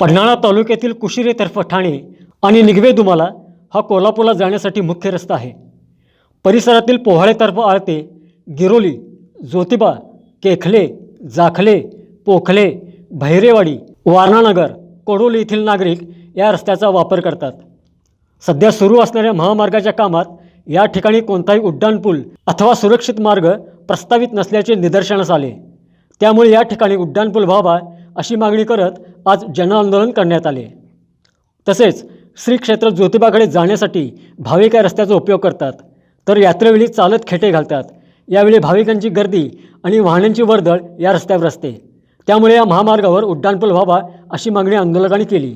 पन्हाळा तालुक्यातील कुशिरेतर्फ ठाणे आणि निगवे दुमाला हा कोल्हापूरला जाण्यासाठी मुख्य रस्ता आहे. परिसरातील पोहाळेतर्फ आळते गिरोली ज्योतिबा केखले जाखले पोखले भैरेवाडी वारणानगर कोडोली येथील नागरिक या रस्त्याचा वापर करतात. सध्या सुरू असणाऱ्या महामार्गाच्या कामात या ठिकाणी कोणताही उड्डाणपूल अथवा सुरक्षित मार्ग प्रस्तावित नसल्याचे निदर्शनास आले. त्यामुळे या ठिकाणी उड्डाणपूल व्हावा अशी मागणी करत आज जनआंदोलन करण्यात आले. तसेच श्री क्षेत्र ज्योतिबाकडे जाण्यासाठी भाविक या रस्त्याचा उपयोग करतात. तर यात्रेवेळी चालत खेटे घालतात. यावेळी भाविकांची गर्दी आणि वाहनांची वर्दळ या रस्त्यावर असते. त्यामुळे या महामार्गावर उड्डाणपूल व्हावा अशी मागणी आंदोलकांनी केली.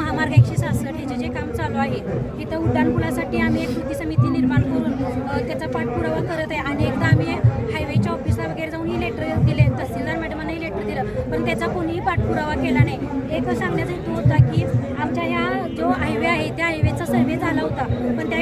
महामार्ग एकशे सहासष्ट ह्याचे जे काम चालू आहे तिथं उड्डाणपुलासाठी आम्ही एक कृती समिती निर्माण करून त्याचा पाठपुरावा करत आहे. आणि एकदा आम्ही हायवेच्या ऑफिसला वगैरे जाऊन ही लेटर दिले. तहसीलदार मॅडमांनाही लेटर दिलं. पण त्याचा कोणीही पाठपुरावा केला नाही. एक सांगण्याचा हेतू होता की आमच्या ह्या जो हायवे आहे त्या हायवेचा सर्वे झाला होता. पण त्या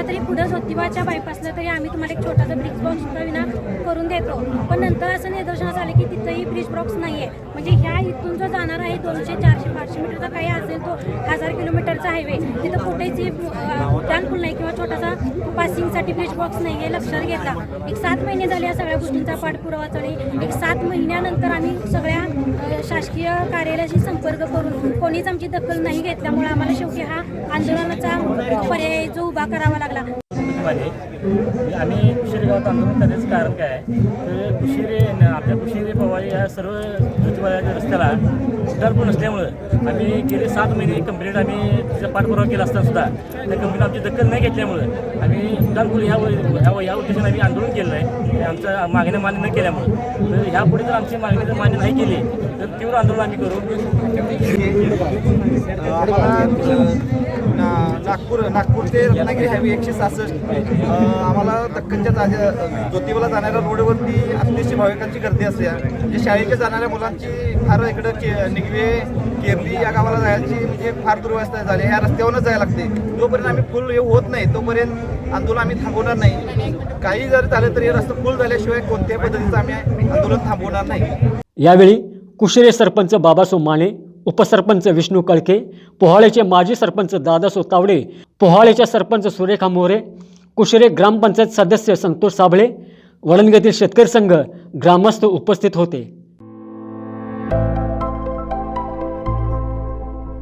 इथं तरी पुढं ज्योतिबाच्या बायपासला तरी आम्ही तुम्हाला एक छोटासा ब्रिज बॉक्स विना करून देतो. पण नंतर असं निदर्शनास आलं की तिथंही ब्रिज बॉक्स नाही आहे म्हणजे ह्या इथून जो जाणार आहे दोनशे चारशे पाचशे मीटरचा काही असेल तो हजार किलोमीटरचा हायवे तिथं कुठेच उड्डाणपूल नाही किंवा छोटासा पासिंगसाठी ब्रिज बॉक्स नाही आहे लक्षात घेतला एक सात महिने झाले या सगळ्या गोष्टींचा पाठपुरावा चालू एक सात महिन्यानंतर आम्ही सगळ्या शासकीय कार्यालयाशी संपर्क करून कोणीच आमची दखल नाही घेतल्यामुळे आम्हाला शेवटी हा आंदोलनाचा पर्याय जो उभा करावा लागला. आम्ही कुशिरे गावात आंदोलन करण्याचं कारण काय आहे? तर कुशिरे न- आपल्या कुशिरे पवारी या सर्व ज्योतिबाच्या रस्त्याला उड्डाणपूल नसल्यामुळं आम्ही गेले सात महिने. कंप्लेंट आम्ही तिचा पाठपुरावा केला असताना सुद्धा. त्या कंपनीला आमची दखल नाही घेतल्यामुळं आम्ही उड्डाणपूल ह्या ह्या या उद्देशाने आम्ही आंदोलन केलेलं आहे. आणि आमच्या मागण्या मान्य न केल्यामुळं. तर ह्यापुढे जर आमची मागणी जर मान्य नाही केली तर तीव्र आंदोलन आम्ही करू. नागपूर नागपूर ते रत्नागिरी हायवे एकशे सहासष्ट. आम्हाला दक्कनच्या जागे ज्योतिबाला जाणाऱ्या रोडवरती अतिशय भाविकांची गर्दी असते. म्हणजे शाळेच्या जाणाऱ्या मुलांची फार इकडं के निगवे केरली या गावाला जायची म्हणजे फार दुर्व्यवस्था झाली. ह्या रस्त्यावरच जायला लागते. जोपर्यंत आम्ही फुल हे होत नाही तोपर्यंत आंदोलन आम्ही थांबवणार नाही. काही जरी झालं तरी हे रस्ता फुल झाल्याशिवाय कोणत्याही पद्धतीचं आम्ही आंदोलन थांबवणार नाही. यावेळी कुशरे सरपंच बाबासो माने उपसरपंच विष्णू कळके पोहाळेचे माजी सरपंच दादा सोतावडे पोहाळेच्या सरपंच सुरेखा मोरे कुशरे ग्रामपंचायत सदस्य संतोष साबळे वळणगेतील शेतकरी संघ ग्रामस्थ उपस्थित होते.